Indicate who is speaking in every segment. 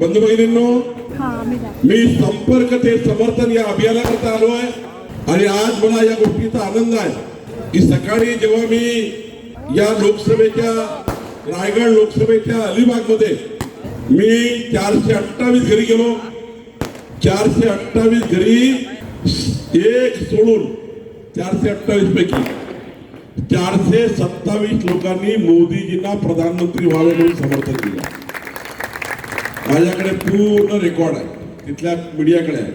Speaker 1: बंधू भगिनींनो मी संपर्क ते समर्थन या अभियानाकरता आलो आहे. आणि आज मला या गोष्टीचा आनंद आहे की सकाळी जेव्हा मी या लोकसभेच्या रायगड लोकसभेच्या अलिबागमध्ये मी चारशे अठ्ठावीस घरी गेलो. चारशे अठ्ठावीस घरी एक सोडून चारशे अठ्ठावीस पैकी चारशे सत्तावीस लोकांनी मोदीजींना प्रधानमंत्री व्हावे म्हणून समर्थन दिलं. माझ्याकडे पूर्ण रेकॉर्ड आहे. तिथल्या मीडियाकडे आहे.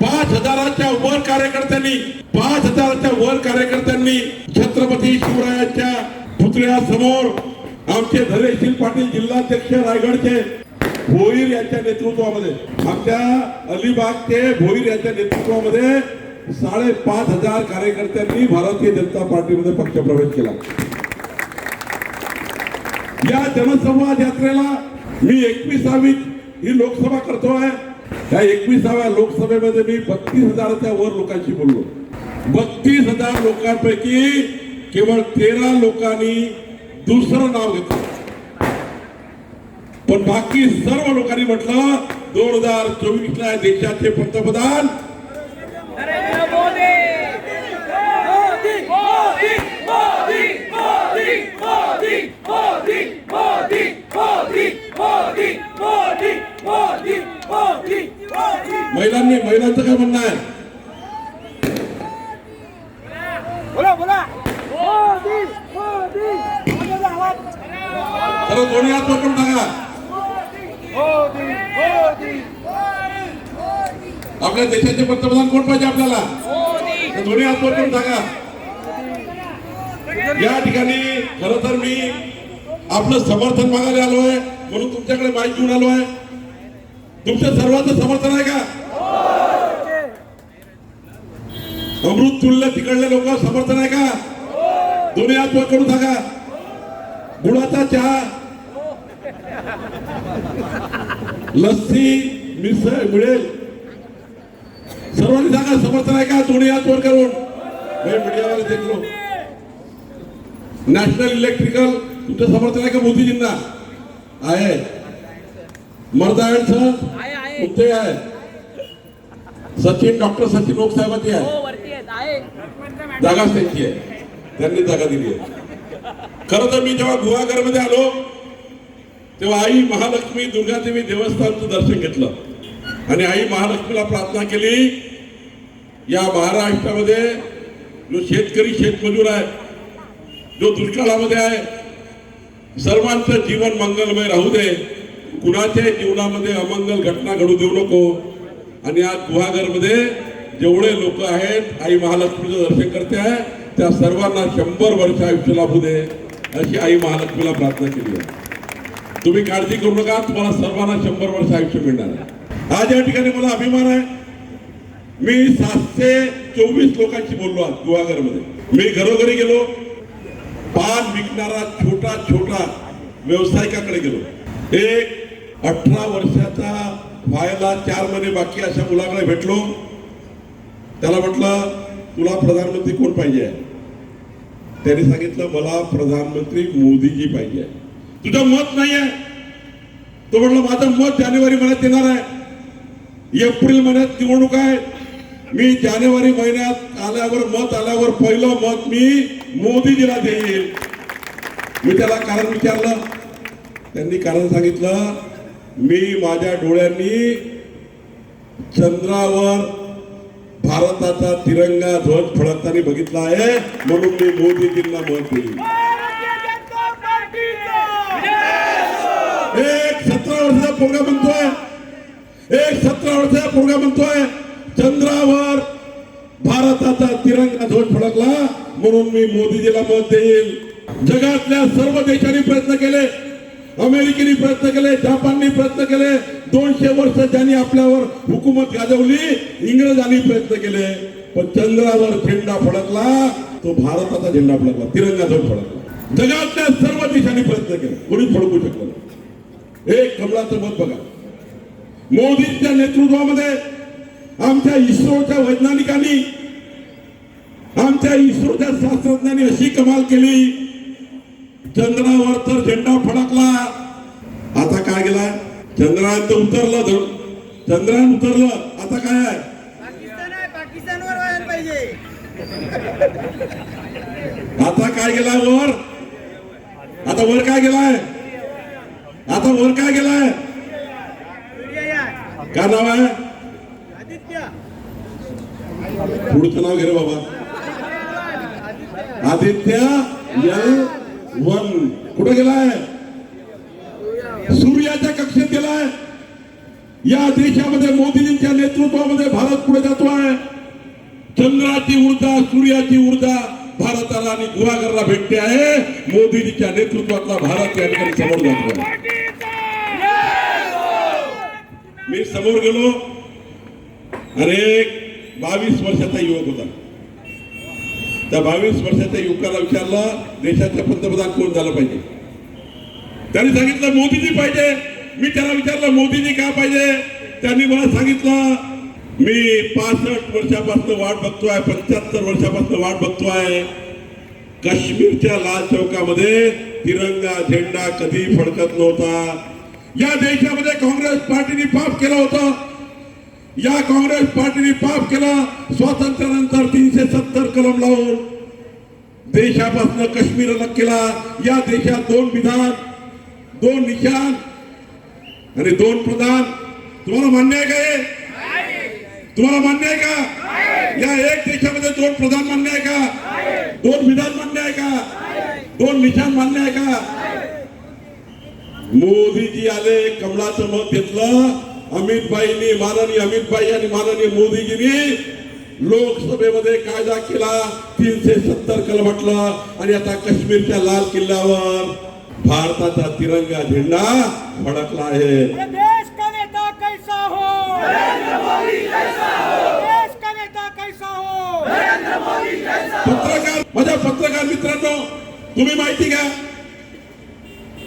Speaker 1: पाच हजाराच्या वर कार्यकर्त्यांनी पाच हजाराच्या वर कार्यकर्त्यांनी छत्रपती शिवरायांच्या पुतळ्यासमोर आमचे धरेशील पाटील जिल्हाध्यक्ष रायगडचे भोईर यांच्या नेतृत्वामध्ये आमच्या अलिबागचे भोईर यांच्या नेतृत्वामध्ये साडेपाच हजार कार्यकर्त्यांनी भारतीय जनता पार्टीमध्ये पक्षप्रवेश केला. या जनसंवाद यात्रेला मी एकविसावी ही लोकसभा करतो आहे. या एकविसाव्या लोकसभेमध्ये मी बत्तीस हजाराच्या वर लोकांशी बोललो. बत्तीस हजार लोकांपैकी केवळ तेरा लोकांनी दुसरं नाव घेतलं. पण बाकी सर्व लोकांनी म्हटलं दोन हजार चोवीसला देशाचे पंतप्रधान महिलांनी महिलांचं काय म्हणणं आहे?
Speaker 2: बोला बोला.
Speaker 1: दोन्ही हात वर करून टाका आपल्या देशाचे पंतप्रधान कोण पाहिजे आपल्याला? दोन्ही हात करून टाका या ठिकाणी खर तर मी आपलं समर्थन मागायला आलोय म्हणून तुमच्याकडे माहिती घेऊन आलो आहे तुमच्या सर्वांचं समर्थन आहे का? अमृत तुल्य तिकडले लोक समर्थन आहे का? दोन्ही हात वर करून टाका गुळाचा चहा. लस्सी मिसळ मिळेल. सर्वांनी सांगा समर्थन आहे का? दोन्ही हात वर करून मीडियावाले देखलो. नॅशनल इलेक्ट्रिकल तुमचं समर्थन आहे का मोदीजींना? आहे.
Speaker 2: आहे
Speaker 1: कुठे आहे? सचिन डॉक्टर सचिन साहेबांची आहे.
Speaker 2: हो आहे.
Speaker 1: जागाच त्यांची आहे. त्यांनी जागा दिली आहे. खरं तर मी जेव्हा गुहागरमध्ये आलो तेव्हा आई महालक्ष्मी दुर्गादेवी देवस्थानचं दर्शन घेतलं. आणि आई महालक्ष्मीला प्रार्थना केली या महाराष्ट्रामध्ये जो शेतकरी शेतमजूर आहे जो दुष्काळामध्ये आहे सर्वांचं जीवन मंगलमय राहू दे. कुणाच्याही जीवनामध्ये अमंगल घटना घडू देऊ नको. आणि आज गुहागरमध्ये जेवढे लोक आहेत आई महालक्ष्मीचं दर्शन करते आहे त्या सर्वांना शंभर वर्ष आयुष्य लाभू दे अशी आई महालक्ष्मीला प्रार्थना केली आहे. तुम्ही काळजी करू नका तुम्हाला सर्वांना शंभर वर्ष आयुष्य मिळणार आहे. आज या ठिकाणी मला अभिमान आहे. मी सातशे चोवीस लोकांशी बोललो आज गुहागरमध्ये. मी घरोघरी गेलो. पान विकणारा छोटा छोटा व्यावसायिकाकडे गेलो. एक अठरा वर्षाचा व्हायला चार महिने बाकी अशा मुलाकडे भेटलो. त्याला म्हटलं तुला प्रधानमंत्री कोण पाहिजे? त्याने सांगितलं मला प्रधानमंत्री मोदीजी पाहिजे. तुझं मत नाही आहे तो म्हटलं माझं मत जानेवारी महिन्यात येणार आहे. एप्रिल महिन्यात निवडणूक आहे. मी जानेवारी महिन्यात आल्यावर मत आल्यावर पहिलं मत मी मोदीजीला देईल. मी त्याला कारण विचारलं. त्यांनी कारण सांगितलं मी माझ्या डोळ्यांनी चंद्रावर भारताचा तिरंगा ध्वज फडकताना बघितला आहे. म्हणून मी मोदीजींना मत
Speaker 2: दिली.
Speaker 1: एक सतरा वर्षाचा पोरगा म्हणतोय. एक सतरा वर्षाचा पोरगा म्हणतोय. चंद्रावर भारताचा तिरंगा ध्वज फडकला. म्हणून मी मोदीजीला मत देईल. जगातल्या सर्व देशांनी प्रयत्न केले. अमेरिकेने प्रयत्न केले जपानने प्रयत्न केले. दोनशे वर्ष त्यांनी आपल्यावर हुकूमत गाजवली. इंग्रजांनी प्रयत्न केले. पण चंद्रावर झेंडा फडकला. तो भारताचा झेंडा फडकला. तिरंगा ध्वज फडकला. जगातल्या सर्व देशांनी प्रयत्न केले. कोणी फडकू शकलं एक कमलाचं मत बघा. मोदींच्या नेतृत्वामध्ये आमच्या इस्रोच्या वैज्ञानिकांनी आमच्या इस्रोच्या शास्त्रज्ञांनी अशी कमाल केली. चंद्रावर तर झेंडा फडकला. आता काय गेलाय? चंद्रायन तर उतरलं धड- चंद्रायन उतरलं. आता काय आहे? आता काय गेलाय वर? आता वर काय गेलाय? आता वर काय गेलाय? काय नाव आहे?
Speaker 3: आदित्य.
Speaker 1: पुढचं नाव घे बाबा. आदित्य. वन कुठे गेलाय? सूर्याच्या कक्षेत गेलाय. या देशामध्ये मोदीजींच्या नेतृत्वामध्ये भारत पुढे आहे चंद्राची ऊर्जा सूर्याची ऊर्जा भारताला आणि गुहागरला भेटते आहे. मोदीजीच्या नेतृत्वातला भारत या ठिकाणी समोर जातो मी समोर गेलो. अरे बावीस वर्षाचा युवक होता. त्या बावीस वर्षाच्या युवकाला विचारलं देशाचं पंतप्रधान कोण झालं पाहिजे? त्यांनी सांगितलं मोदीजी पाहिजे. मी त्याला विचारलं मोदीजी का पाहिजे? त्यांनी मला सांगितलं मी पासष्ट वर्षापासून वाट बघतोय पंच्याहत्तर वर्षापासून वाट बघतोय. काश्मीरच्या लाल चौकामध्ये तिरंगा झेंडा कधी फडकत नव्हता. या देशामध्ये काँग्रेस पार्टीने पाप केलं होतं. या काँग्रेस पार्टीने पाप केला स्वातंत्र्यानंतर तीनशे सत्तर कलम लावून देशापासून काश्मीर अलग केला. या देशात दोन विधान दोन निशान आणि दोन प्रधान. तुम्हाला मान्य आहे का हे? तुम्हाला मान्य आहे का? या एक देशामध्ये दोन प्रधान मान्य आहे का? दोन विधान मान्य आहे का? दोन निशान मान्य आहे का? मोदीजी आले कमळाचं मत घेतलं. अमित भाईंनी माननीय अमित भाई आणि माननीय मोदीजींनी लोकसभेमध्ये कायदा केला तीनशे सत्तर कलमटलं आणि आता काश्मीरच्या लाल किल्ल्यावर भारताचा तिरंगा झेंडा फडकला आहे.
Speaker 3: देश का नेता कैसा हो? देश का नेता कैसा हो?
Speaker 1: पत्रकार माझ्या पत्रकार मित्रांनो तुम्ही माहिती घ्या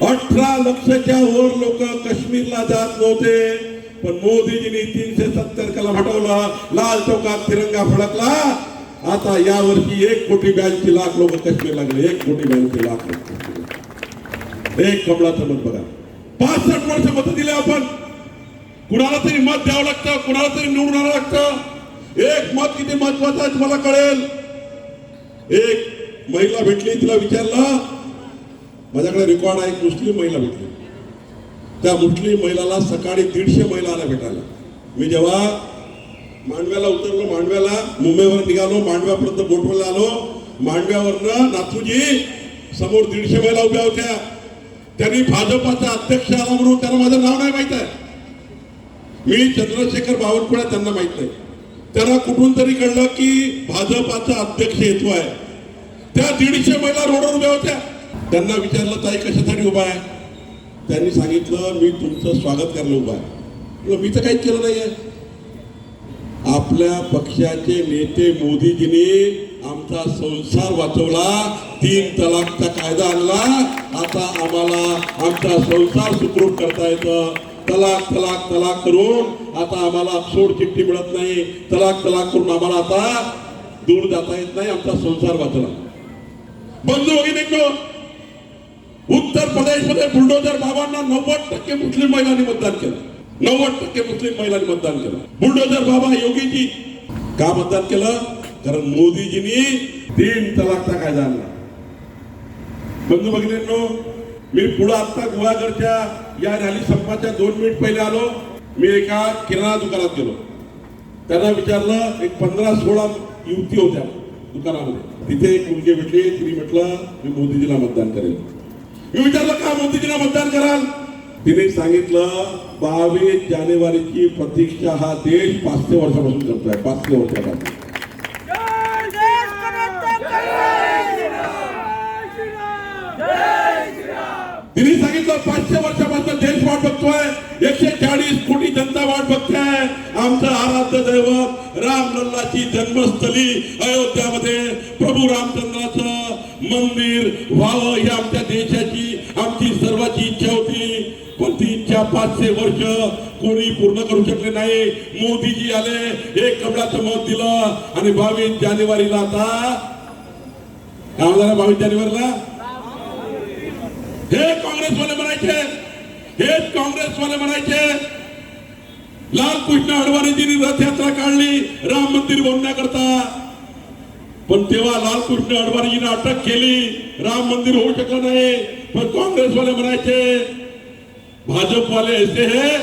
Speaker 1: अठरा लक्षच्या वर लोक काश्मीरला जात नव्हते. पण मोदीजींनी तीनशे सत्तर कलम हटवला. लाल चौकात तिरंगा फडकला. आता यावर्षी एक कोटी ब्याऐंशी लाख लोक कश्मीर लागले. एक कोटी ब्याऐंशी लाख लोक एक कमळाचं मत बघा. पासष्ट वर्ष मत दिले आपण. कुणाला तरी मत द्यावं लागतं कुणाला तरी निवडून आणावं लागतं. एक मत किती महत्वाचं आहे तुम्हाला कळेल? एक महिला भेटली तिला विचारलं. माझ्याकडे रेकॉर्ड आहे एक मुस्लिम महिला भेटली. त्या मुस्लिम महिलाला सकाळी दीडशे महिलाला भेटायला. मी जेव्हा मांडव्याला उतरलो मांडव्याला मुंबईवर निघालो मांडव्यापर्यंत बोटवरला आलो मांडव्यावरनं नाथूजी समोर दीडशे महिला उभ्या होत्या. त्यांनी भाजपाचा अध्यक्ष आला म्हणून त्यांना माझं नाव नाही माहीत आहे. मी चंद्रशेखर बावनकुळे त्यांना माहीत नाही. त्यांना कुठून तरी कळलं की भाजपाचा अध्यक्ष येतो आहे. त्या दीडशे महिला रोडवर उभ्या होत्या. त्यांना विचारलं ताई कशासाठी उभा आहे? त्यांनी सांगितलं मी तुमचं स्वागत करायला उभा आहे. मी तर काहीच केलं नाहीये. आपल्या पक्षाचे नेते मोदीजींनी आमचा संसार वाचवला तीन तलाकचा कायदा आणला आता आम्हाला आमचा संसार सुखरूप करता येतं. तलाक तलाक तलाक करून आता आम्हाला सोड चिठ्ठी मिळत नाही. तलाक तलाक करून आम्हाला आता दूर जाता येत नाही आमचा संसार वाचला. बंधू भगिनींनो उत्तर प्रदेशमध्ये बुलडोजर बाबांना नव्वद टक्के मुस्लिम महिलांनी मतदान केलं. नव्वद टक्के मुस्लिम महिलांनी मतदान केलं. बुलडोजर बाबा योगीजी का मतदान केलं? कारण मोदीजींनी तीन तलाकचा कायदा आणला. बंधू भगिनींनो मी पुढे आता गुहागरच्या या रॅली संपाच्या दोन मिनिट पहिले आलो. मी एका किराणा दुकानात गेलो. त्यांना विचारलं एक पंधरा सोळा युवती होत्या दुकानामध्ये. तिथे एक मुलगी भेटली. तिने म्हटलं मी मोदीजीला मतदान करेल मी विचारलं का मोदीजीला मतदान कराल? तिने सांगितलं बावीस जानेवारीची प्रतीक्षा हा देश पाचशे वर्षापासून करतोय पाचशे वर्षापासून
Speaker 3: देश का नेता कैसा
Speaker 1: तिने सांगितलं पाचशे वर्षापासून देश वाट बघतोय एकशे चाळीस कोटी जनता वाट बघताय आमचं आराध्य दैवत राम लल्लाची जन्मस्थली अयोध्यामध्ये प्रभू रामचंद्राचं मंदिर व्हावं ही आमच्या देशाची आमची सर्वाची इच्छा होती. पण ती इच्छा पाचशे वर्ष कोणी पूर्ण करू शकले नाही. मोदीजी आले एक कपड्याचं मत दिलं आणि बावीस जानेवारीला आता काय बावीस जानेवारीला? हे काँग्रेसवाले म्हणायचे हेच काँग्रेसवाले म्हणायचे लालकृष्ण अडवाणीजींनी रथयात्रा काढली, राम मंदिर बोलण्याकरता पण तेव्हा लालकृष्ण अडवाणीजीने अटक केली, राम मंदिर होऊ शकलं नाही. पण काँग्रेसवाले म्हणायचे, भाजपवाले ऐसे है,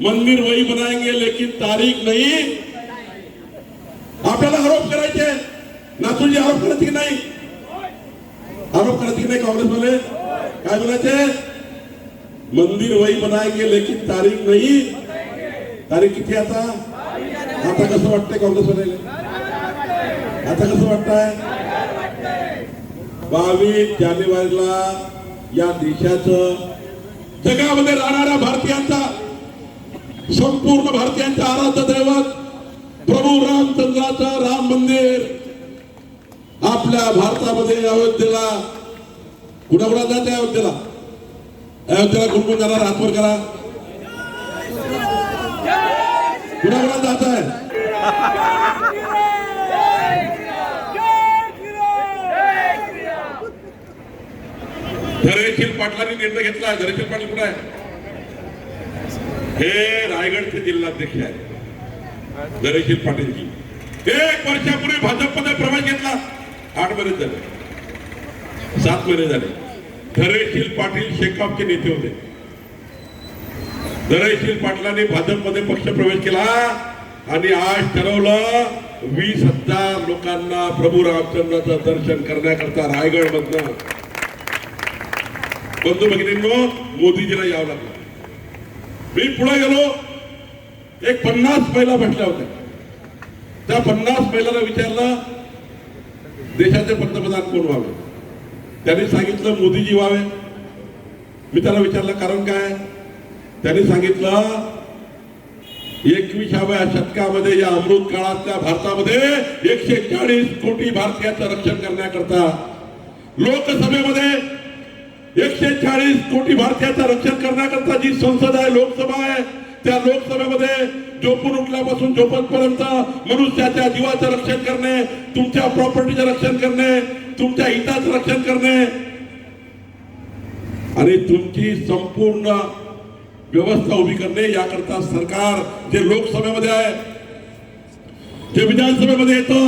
Speaker 1: मंदिर वही बनाएँगे, लेकिन तारीख नहीं. आपल्याला आरोप करायचे. नातूजी आरोप करायचे की आरोप करायचे की नाही काँग्रेसवाले? काय म्हणायचे मंदिर वही बनाएंगे लेकिन तारीख नहीं। तारीख किती आता आता कसं वाटतंय काँग्रेसवाल्याला आता कसं वाटतंय बावीस जानेवारीला या देशाचं जगामध्ये राहणाऱ्या भारतीयांचा संपूर्ण भारतीयांचा आराध्य दैवत प्रभू रामचंद्राचं राम मंदिर आपल्या भारतामध्ये अयोध्येला कुणाकुणा जाते अयोध्येला? अयोध्येला कोण कोण जाणार? हातवर करा. कुणाकुणा जात आहे? धैर्यशील पाटलांनी निर्णय घेतला. धैर्यशील पाटील कुठे आहे? हे रायगडचे जिल्हाध्यक्ष आहेत. धैर्यशील पाटीलजी. एक वर्षापूर्वी भाजपमध्ये प्रवेश घेतला. आठ महिने झाले. सात महिने झाले धैर्यशील पाटील शेकापचे नेते होते. धैर्यशील पाटलांनी भाजपमध्ये पक्ष प्रवेश केला आणि आज ठरवलं वीस हजार लोकांना प्रभू रामचंद्राचं दर्शन करण्याकरता रायगड मधनं. बंधू भगिनींनो मोदीजीला यावं लागलं. मी पुढे गेलो. एक पन्नास महिला भेटल्या होत्या. त्या पन्नास महिलांना विचारलं देशाचे पंतप्रधान कोण व्हावे? त्यांनी सांगितलं मोदीजी व्हावे. मी त्याला विचारलं कारण काय त्यांनी सांगितलं एकविसाव्या शतकामध्ये या अमृत काळातल्या भारतामध्ये एकशे चाळीस कोटी भारतीयांचं रक्षण करण्याकरता लोकसभेमध्ये एकशे चाळीस कोटी भारतीयांचं रक्षण करण्याकरता जी संसद आहे लोकसभा आहे त्या लोकसभेमध्ये झोपून उठल्यापासून झोपतपर्यंत मनुष्याच्या जीवाचं रक्षण करणे तुमच्या प्रॉपर्टीचं रक्षण करणे तुमच्या हिताचं रक्षण करणे. आणि तुमची संपूर्ण व्यवस्था उभी करणे याकरता सरकार जे लोकसभेमध्ये आहे जे विधानसभेमध्ये येतं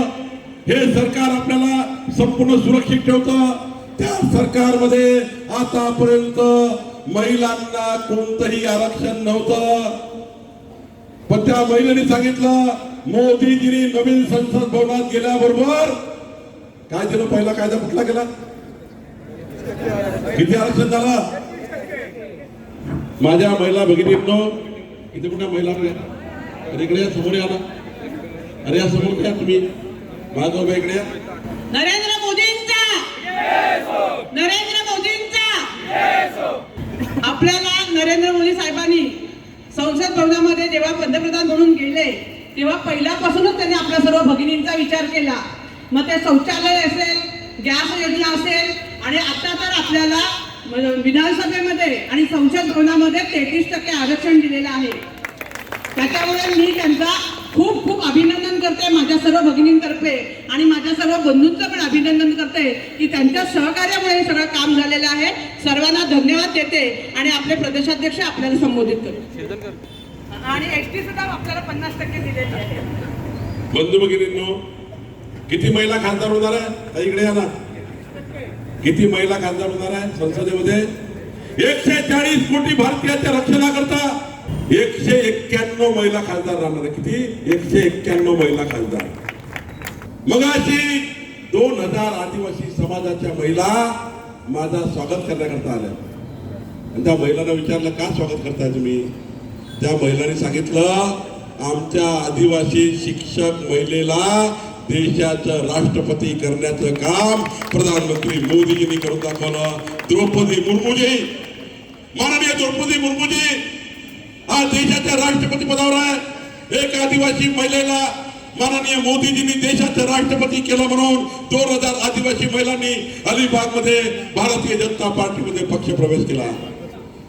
Speaker 1: हे सरकार आपल्याला संपूर्ण सुरक्षित ठेवतं. त्या सरकारमध्ये आतापर्यंत महिलांना कोणतंही आरक्षण नव्हतं. पण त्या महिलेने सांगितलं मोदीजींनी नवीन संसद भवनात गेल्याबरोबर काय केलं पहिला कायदा कुठला गेला किती आरक्षण झालं? माझ्या महिला भगिनींनो इथे कुठल्या महिला अरे इकडे या, समोर या ना. अरे या समोर या तुम्ही. माझा उभ्या इकडे या.
Speaker 4: नरेंद्र मोदींचा! नरेंद्र मोदींचा! आपल्याला नरेंद्र मोदी साहेबांनी संसद भवनामध्ये जेव्हा पंतप्रधान म्हणून गेले तेव्हा पहिल्यापासूनच त्यांनी आपल्या सर्व भगिनींचा विचार केला. मग ते शौचालय असेल गॅस योजना असेल आणि आता तर आपल्याला विधानसभेमध्ये आणि संसद भवनामध्ये तेहतीस टक्के आरक्षण दिलेलं आहे. त्याच्यामुळे मी त्यांचा खूप खूप अभिनंदन करते माझ्या सर्व भगिनींतर्फे. आणि माझ्या सर्व बंधूंचं पण अभिनंदन करते की त्यांच्या सहकार्यामुळे हे सगळं काम झालेलं आहे. सर्वांना धन्यवाद देते आणि आपले प्रदेशाध्यक्ष आपल्याला संबोधित करते आणि एस टी सुद्धा आपल्याला पन्नास टक्के दिलेली आहे.
Speaker 1: बंधू भगिनींनो किती महिला खासदार होणार आहे? इकडे या ना. किती महिला खासदार होणार आहे संसदेमध्ये? एकशे चाळीस कोटी भारतीयांच्या रक्षणाकरता एकशे एक्क्याण्णव महिला खासदार राहणार आहे. किती? एकशे एक्क्याण्णव महिला खासदार. मग अशी दोन हजार आदिवासी समाजाच्या महिला माझा स्वागत करण्याकरता आल्या. आणि त्या महिलांना विचारलं का स्वागत करताय तुम्ही? त्या महिलांनी सांगितलं आमच्या आदिवासी शिक्षक महिलेला देशाचं राष्ट्रपती करण्याचं काम प्रधानमंत्री मोदीजींनी करून दाखवलं. द्रौपदी मुर्मूजी माननीय द्रौपदी मुर्मूजी आज देशाच्या राष्ट्रपती पदावर आहे. एक आदिवासी महिलेला माननीय मोदीजींनी देशाचं राष्ट्रपती केलं म्हणून दोन हजार आदिवासी महिलांनी अलिबागमध्ये भारतीय जनता पार्टीमध्ये पक्ष प्रवेश केला.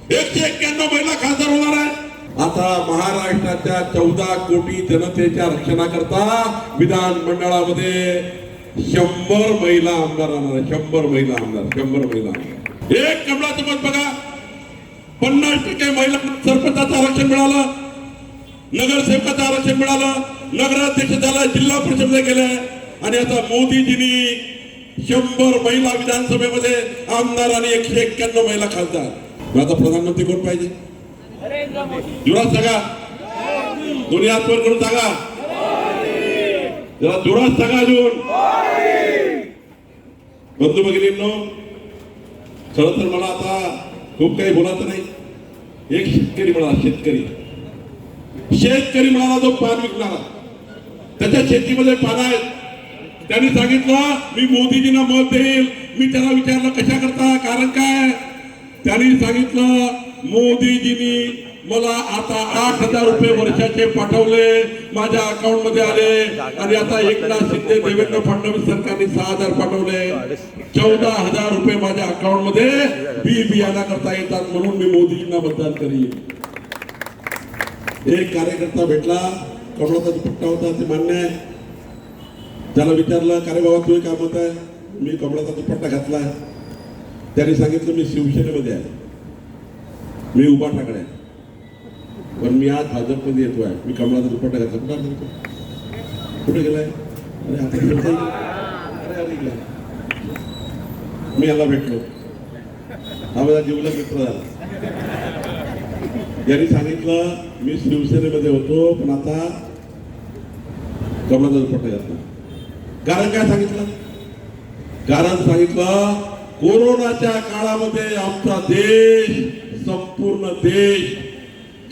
Speaker 1: एकशे एक्क्याण्णव महिला खासदार होणार आहे आता महाराष्ट्राच्या चौदा कोटी जनतेच्या रक्षणाकरता विधान मंडळामध्ये शंभर महिला आमदार राहणार आहे शंभर महिला आमदार शंभर महिला आमदार. एक कमळाचं मत बघा. पन्नास टक्के महिला सरपंचाचं आरक्षण मिळालं नगरसेवकाचं आरक्षण मिळालं नगराध्यक्ष झाला जिल्हा परिषदला गेल्या. आणि आता मोदीजींनी शंभर महिला विधानसभेमध्ये आमदार आणि एकशे एक्क्याण्णव महिला खासदार. आता प्रधानमंत्री कोण पाहिजे?
Speaker 2: नरेंद्र
Speaker 1: सांगा. दोन्ही हात करून सांगा? जरा जुरात सांगा अजून. बंधू भगिनींनो खरं तर मला आता खूप काही बोलायचं नाही. एक शेतकरी म्हणा शेतकरी. शेतकरी म्हणाला जो पान विकणारा. त्याच्या शेतीमध्ये पान आहेत. त्यांनी सांगितलं मी मोदीजींना मत देईल. मी त्याला विचारलं कशा करता? कारण काय? त्यांनी सांगितलं मोदीजींनी मला आता आठ हजार रुपये वर्षाचे पाठवले माझ्या अकाउंटमध्ये आले. आणि आता एकनाथ शिंदे देवेंद्र फडणवीस सरकारने सहा हजार पाठवले. चौदा हजार रुपये माझ्या अकाउंटमध्ये बी बियाणा करता येतात म्हणून मी मोदीजींना मतदान करीन. एक कार्यकर्ता भेटला. कमळाचा दुपट्टा होता ते मान्य आहे. त्याला विचारलं का रे बाबा तुम्ही काय मत आहे मी कमळाचा दुपट्टा घातलाय त्याने सांगितलं मी शिवसेनेमध्ये आहे. मी उभा ठाकरे आहे. पण मी आज भाजपमध्ये येतो आहे मी कमळाचा दुपट्टा घातला कुठं आहे कुठे गेलाय? अरे आता अरे अरे गेला. मी याला भेटलो. हा माझा जीवला मित्र झाला. यांनी सांगितलं मी शिवसेनेमध्ये होतो पण आता कमळाचा दुपट्टा घातला. कारण काय सांगितलं? कारण सांगितलं कोरोनाच्या काळामध्ये आमचा देश संपूर्ण देश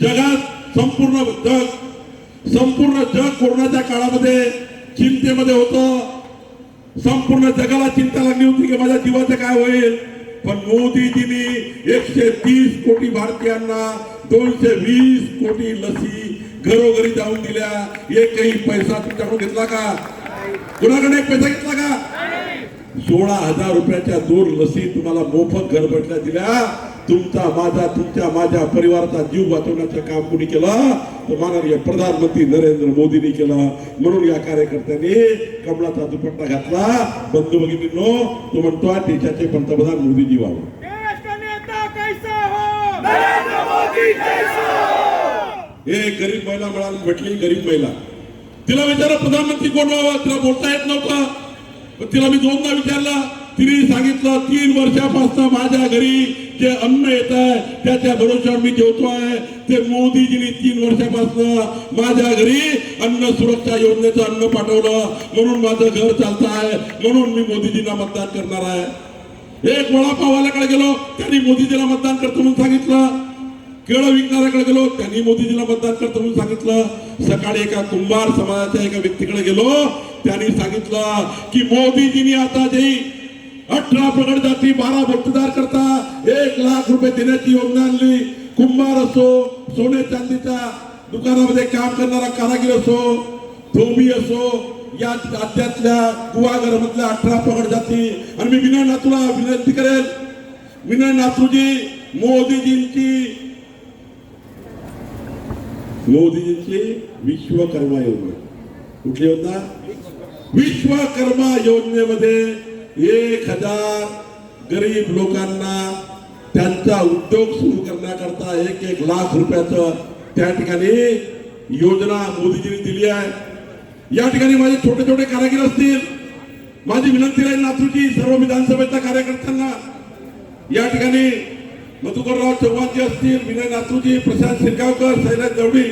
Speaker 1: जगात संपूर्ण जग संपूर्ण जग कोरोनाच्या काळामध्ये चिंतेमध्ये होतं. संपूर्ण जगाला चिंता लागली होती की माझ्या जीवाचं काय होईल? पण मोदीजींनी एकशे तीस कोटी भारतीयांना दोनशे वीस कोटी लसी घरोघरी जाऊन दिल्या. एकही पैसा तुमच्याकडून घेतला का? कुणाकडे एक पैसा घेतला का? सोळा हजार रुपयाच्या दोन लसी तुम्हाला मोफत घर बसल्या दिल्या. तुमचा माझा तुमच्या माझ्या परिवाराचा जीव वाचवण्याचं काम कुणी केलं? तर माननीय प्रधानमंत्री नरेंद्र मोदींनी केलं. म्हणून या कार्यकर्त्यांनी कमळाचा दुपट्टा घातला. बंधू भगिनींनो तो म्हणतोय देशाचे पंतप्रधान मोदीजी व्हावं.
Speaker 3: हो। मोदी जैसा
Speaker 1: हे। गरीब महिला मिळाली भेटली गरीब महिला. तिला विचारा प्रधानमंत्री कोण व्हावं? तिला बोलता येत नव्हतं तिला मी दोनदा विचारलं. तिने सांगितलं तीन वर्षापासून माझ्या घरी जे अन्न येत आहे त्याच्या भरोश्यावर मी जेवतोय ते मोदीजींनी तीन वर्षापासून माझ्या घरी अन्न सुरक्षा योजनेचं अन्न पाठवलं. म्हणून माझं घर चालत आहे. म्हणून मी मोदीजींना मतदान करणार आहे. एक वडापाववाल्याकडे गेलो त्यांनी मोदीजीला मतदान करतो म्हणून सांगितलं. केळं विकणाऱ्याकडे गेलो त्यांनी मोदीजीला मतदान करतो म्हणून सांगितलं. सकाळी एका कुंभार समाजाच्या एका व्यक्तीकडे गेलो त्यांनी सांगितलं की मोदीजींनी आता जे अठरा प्रगड जाती बारा मतदार करता एक लाख रुपये देण्याची योजना आणली. कुंभार असो सोने चांदीच्या दुकानामध्ये काम करणारा कारागीर असो धोबी असो या राज्यातल्या गुवागर मधल्या अठरा प्रगड जाती. आणि मी विनय नाथूला विनंती करेल विनय नाथूजी मोदीजींची मोदीजींची विश्वकर्मा योजना. कुठली योजना? विश्वकर्मा योजनेमध्ये एक हजार गरीब लोकांना त्यांचा उद्योग सुरू करण्याकरता एक एक लाख रुपयाचं त्या ठिकाणी योजना मोदीजींनी दिली आहे. या ठिकाणी माझे छोटे छोटे कारागीर असतील माझी विनंती राहील लातूरची सर्व विधानसभेच्या कार्यकर्त्यांना. या ठिकाणी मधुकरराव चव्हाणजी असतील विनय लातूरजी प्रशांत शिरगावकर शैलेश दवडी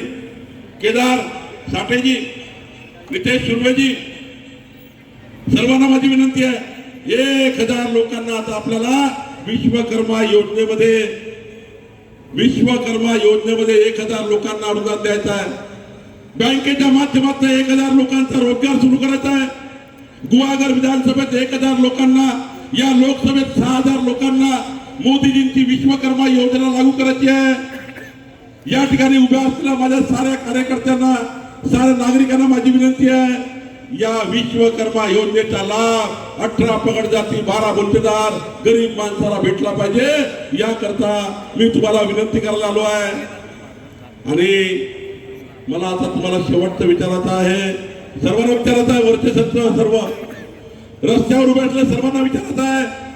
Speaker 1: केदार साठेजी नितेश सुर्वेजी सर्वांना माझी विनंती आहे. एक हजार लोकांना आता आपल्याला विश्वकर्मा योजनेमध्ये विश्वकर्मा योजनेमध्ये एक हजार लोकांना अनुदान द्यायचं आहे. बँकेच्या माध्यमातून एक हजार लोकांचा रोजगार सुरू करायचा आहे. गुहागर विधानसभेत एक हजार लोकांना या लोकसभेत सहा हजार लोकांना मोदीजींची विश्वकर्मा योजना लागू करायची आहे. या ठिकाणी उभ्या असलेल्या माझ्या साऱ्या कार्यकर्त्यांना साऱ्या नागरिकांना माझी विनंती आहे. या विश्वकर्मा योजनेचा लाभ अठरा पगड जाती बारा गुंतेदार गरीब माणसाला भेटला पाहिजे. याकरता मी तुम्हाला विनंती करायला आलो आहे. आणि मला आता तुम्हाला शेवटचं विचारायचं आहे. सर्वांना विचारायचं आहे वरचे सत्र सर्व. रस्त्यावर उभे सर्वांना विचारायचं आहे.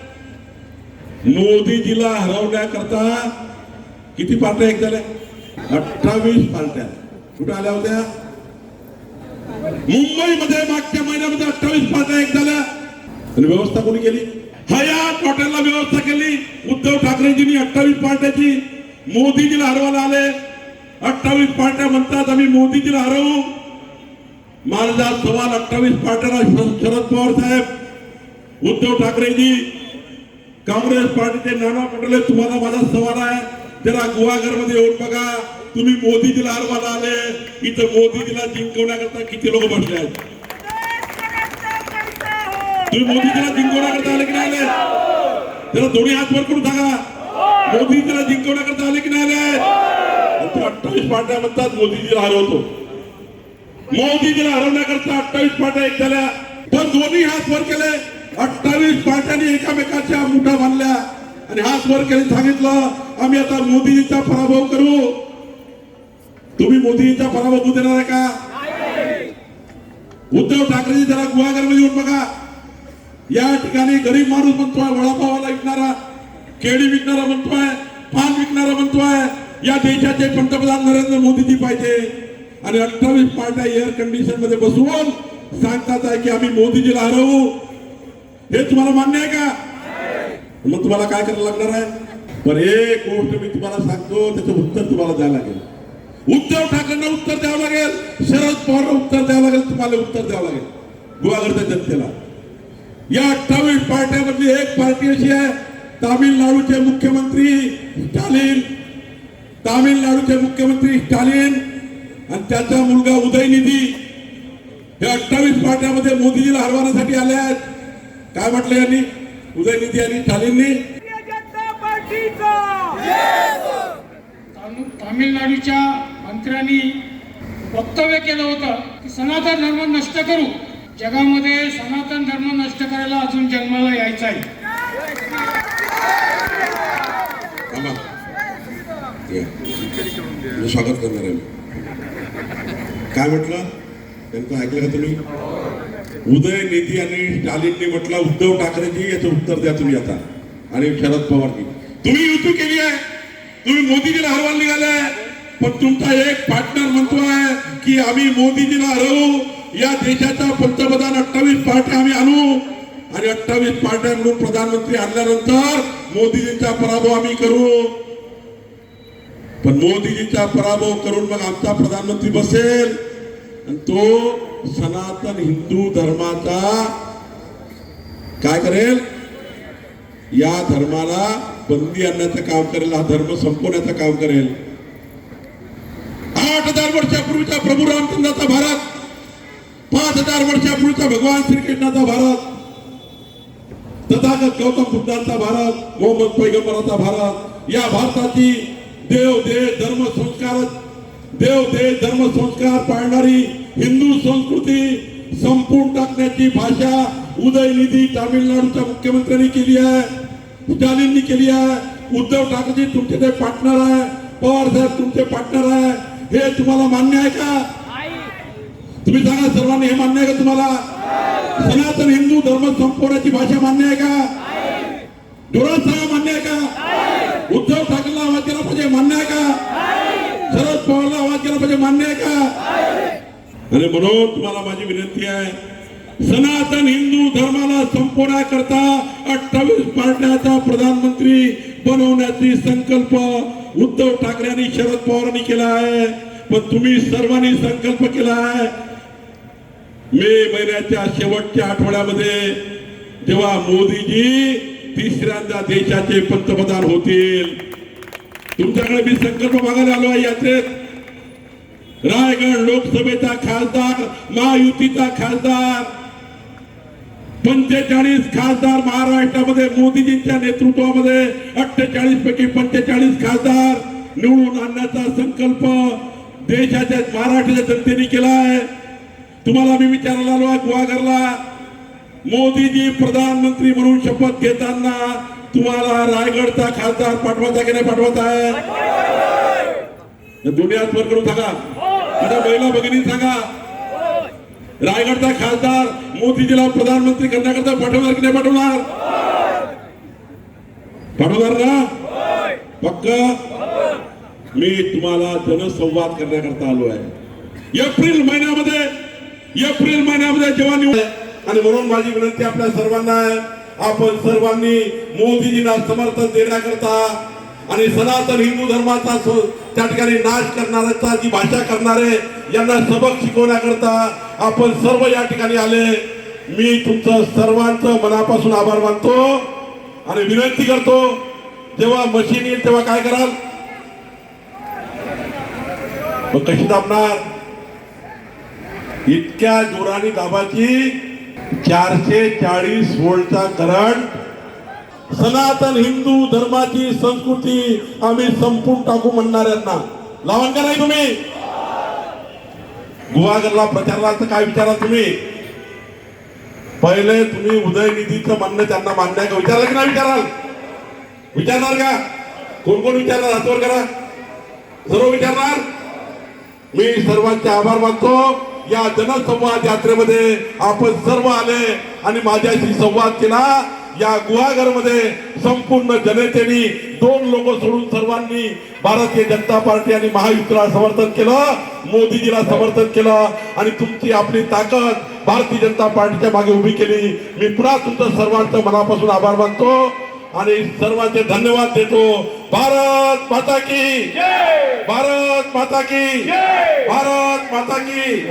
Speaker 1: मोदीजीला हरवण्याकरता किती पार्ट्या एक झाल्या? अठ्ठावीस पार्ट्या. कुठे आल्या होत्या? मुंबईमध्ये मागच्या महिन्यामध्ये अठ्ठावीस पार्ट्या एक झाल्या. आणि व्यवस्था कोणी केली? हयात हॉटेलला व्यवस्था केली. उद्धव ठाकरेजींनी अठ्ठावीस पार्ट्याची मोदीजीला हरवायला आले. अठ्ठावीस पार्ट्या म्हणतात आम्ही मोदीजीला हरवू. माझा सवाल अठ्ठावीस पार्ट्याला शरद पवार साहेब. उद्धव ठाकरेजी काँग्रेस पार्टीचे नाना पटोले तुम्हाला माझा सवाल आहे. जरा गुहागरमध्ये येऊन बघा. तुम्ही मोदीजीला हरवायला आले. इथं मोदीजीला जिंकवण्याकरता किती लोक बसले आहेत? तुम्ही मोदीजीला जिंकवण्याकरता आले की नाही आले? जरा दोन्ही हात वर करून सांगा. मोदीजीला जिंकवण्याकरता आले की नाही आले? अठ्ठावीस पार्ट्या म्हणतात मोदीजीला हरवतो. मोदीजीला हरवण्याकरता अठ्ठावीस पार्ट्या एक झाल्या. पण दोन्ही हात वर केले. अठ्ठावीस पार्ट्यांनी एकामेकाच्या मुठा बांधल्या. आणि हात वर केले सांगितलं आम्ही आता मोदीजीचा पराभव करू. तुम्ही मोदींचा पराभव होऊ देणार आहे का? उद्धव ठाकरेजी जरा गुहागरमध्ये येऊन बघा. या ठिकाणी गरीब माणूस म्हणतोय वडापावाला विकणारा केळी विकणारा म्हणतोय पान विकणारा म्हणतोय. या देशाचे पंतप्रधान नरेंद्र मोदीजी पाहिजे. आणि अठ्ठावीस पार्ट्या एअर कंडिशनमध्ये बसवून सांगतात आहे की आम्ही मोदीजीला हरवू. हे तुम्हाला मान्य आहे का? मग तुम्हाला काय करायला लागणार आहे? पण एक गोष्ट मी तुम्हाला सांगतो त्याचं उत्तर तुम्हाला द्यावं लागेल. उद्धव ठाकरेंना उत्तर द्यावं लागेल. शरद पवारला उत्तर द्यावं लागेल. तुम्हाला उत्तर द्यावं लागेल. गुहागरच्या जनतेला. या अठ्ठावीस पार्ट्यामधली एक पार्टी अशी आहे तामिळनाडूचे मुख्यमंत्री स्टालिन. तामिळनाडूचे मुख्यमंत्री स्टालिन. आणि त्याचा मुलगा उदयनिधी. हे अठ्ठावीस पार्ट्यामध्ये मोदीजीला हरवण्यासाठी आले आहेत. काय म्हटलं यांनी? उदयनिधी आणि स्टालिननी?
Speaker 5: तामिळनाडूच्या मंत्र्यांनी वक्तव्य केलं होतं की सनातन धर्म नष्ट करू. जगामध्ये सनातन धर्म नष्ट करायला अजून जन्माला यायचं आहे.
Speaker 1: स्वागत करणार आहे काय म्हटलं? त्यांचं ऐकलं का तुम्ही? उदय निधी आणि स्टालिननी म्हटलं उद्धव ठाकरेजी याचं उत्तर द्या तुम्ही आता. आणि शरद पवारजी तुम्ही युती केली आहे. तुम्ही मोदीजीला हरवायला निघालाय पण तुमचा एक पार्टनर म्हणतोय की आम्ही मोदीजीला हरवू. या देशाचा पंतप्रधान अठ्ठावीस पार्ट्या आम्ही आणू. आणि अठ्ठावीस पार्ट्या म्हणून प्रधानमंत्री आणल्यानंतर मोदीजींचा पराभव आम्ही करू. पण मोदीजींचा पराभव करून मग आमचा प्रधानमंत्री बसेल. आणि तो सनातन हिंदू धर्माचा काय करेल? या धर्माला बंदी आणण्याचं काम करेल हा धर्म संपवण्याचं काम करेल. आठ हजार वर्षापूर्वीचा प्रभू रामचंद्राचा भारत. पाच हजार वर्षापूर्वीचा भगवान श्रीकृष्णाचा भारत. तथागत गौतम बुद्धांचा भारत मोहम्मद पैगंबराचा भारत. या भारताची देव देश धर्म संस्कार देव देश धर्म संस्कार पाळणारी हिंदू संस्कृती संपूर्ण टाकण्याची भाषा उदयनिधी तामिळनाडूच्या मुख्यमंत्र्यांनी केली आहे स्टालिननी केली आहे उद्धव ठाकरे तुमचे ते पार्टनर आहे पवार साहेब तुमचे पार्टनर आहे हे तुम्हाला मान्य आहे का? तुम्ही सांगा सर्वांनी हे मान्य आहे का तुम्हाला? सनातन हिंदू धर्म संपवण्याची भाषा मान्य आहे का? सांगा मान्य आहे का? उद्धव ठाकरेला आवाज केला पाहिजे मान्य आहे का? शरद पवारला आवाज केला पाहिजे मान्य आहे का? आणि म्हणून तुम्हाला माझी विनंती आहे. सनातन हिंदू धर्माला संपवण्याकरता अठ्ठावीस पार्ट्याचा प्रधानमंत्री बनवण्याची संकल्प उद्धव ठाकरेंनी शरद पवारांनी केला आहे पण तुम्ही सर्वांनी संकल्प केला आहे. मे महिन्याच्या शेवटच्या आठवड्यामध्ये जेव्हा मोदीजी तिसऱ्यांदा देशाचे पंतप्रधान होतील. तुमच्याकडे मी संकल्प मागायला आलो आहे यात्रेत. रायगड लोकसभेचा खासदार महायुतीचा खासदार पंचेचाळीस खासदार महाराष्ट्रामध्ये मोदीजींच्या नेतृत्वामध्ये अठ्ठेचाळीस पैकी पंचेचाळीस खासदार निवडून आणण्याचा संकल्प देशाच्या महाराष्ट्राच्या जनतेने केला आहे तुम्हाला मी विचारायला आलो आहे गुहागरला. मोदीजी प्रधानमंत्री म्हणून शपथ घेताना तुम्हाला रायगडचा खासदार पाठवायचा की नाही पाठवायचा? आहे दोन्ही हात वर करून सांगा माझ्या महिला भगिनी सांगा. रायगडचा खासदार मोदीजीला प्रधानमंत्री करण्याकरता पाठवणार की नाही पाठवणार? पाठवणार ना पक्क? मी तुम्हाला जनसंवाद करण्याकरता आलो आहे. एप्रिल महिन्यामध्ये एप्रिल महिन्यामध्ये जेव्हा निवड आणि म्हणून माझी विनंती आपल्या सर्वांना आहे आपण सर्वांनी मोदीजींना समर्थन देण्याकरता आणि सनातन हिंदू धर्माचा त्या ठिकाणी नाश करणाऱ्याचा जी भाषा करणारे यांना सबक शिकवण्याकरता आपण सर्व या ठिकाणी आले. मी तुमचं सर्वांचं मनापासून आभार मानतो आणि विनंती करतो जेव्हा मशीन येईल तेव्हा काय कराल? मग कशी दाबणार? इतक्या जोराने दाबाची चारशे चाळीस वोल्टचा करंट. सनातन हिंदू धर्माची संस्कृती आम्ही संपून टाकू म्हणणाऱ्यांना. लावण का नाही तुम्ही? गुवागरला प्रचारला तर काय विचारा तुम्ही? पहिले तुम्ही उदयनिधीचं म्हणणं त्यांना मान्य का विचारलं की नाही विचाराल? विचारणार का? कोण कोण विचारणार? हातवर करा. सर्व विचारणार? मी सर्वांचे आभार मानतो. या जनसंवाद यात्रेमध्ये आपण सर्व आले आणि माझ्याशी संवाद केला. या गुहागरमध्ये संपूर्ण जनतेने दोन लोक सोडून सर्वांनी भारतीय जनता पार्टी आणि महायुतीला समर्थन केलं मोदीजीला समर्थन केलं आणि तुमची आपली ताकद भारतीय जनता पार्टीच्या मागे उभी केली. मी पुन्हा तुमचं सर्वांचं मनापासून आभार मानतो आणि सर्वांचे धन्यवाद देतो. भारत माता की भारत माता की भारत माता की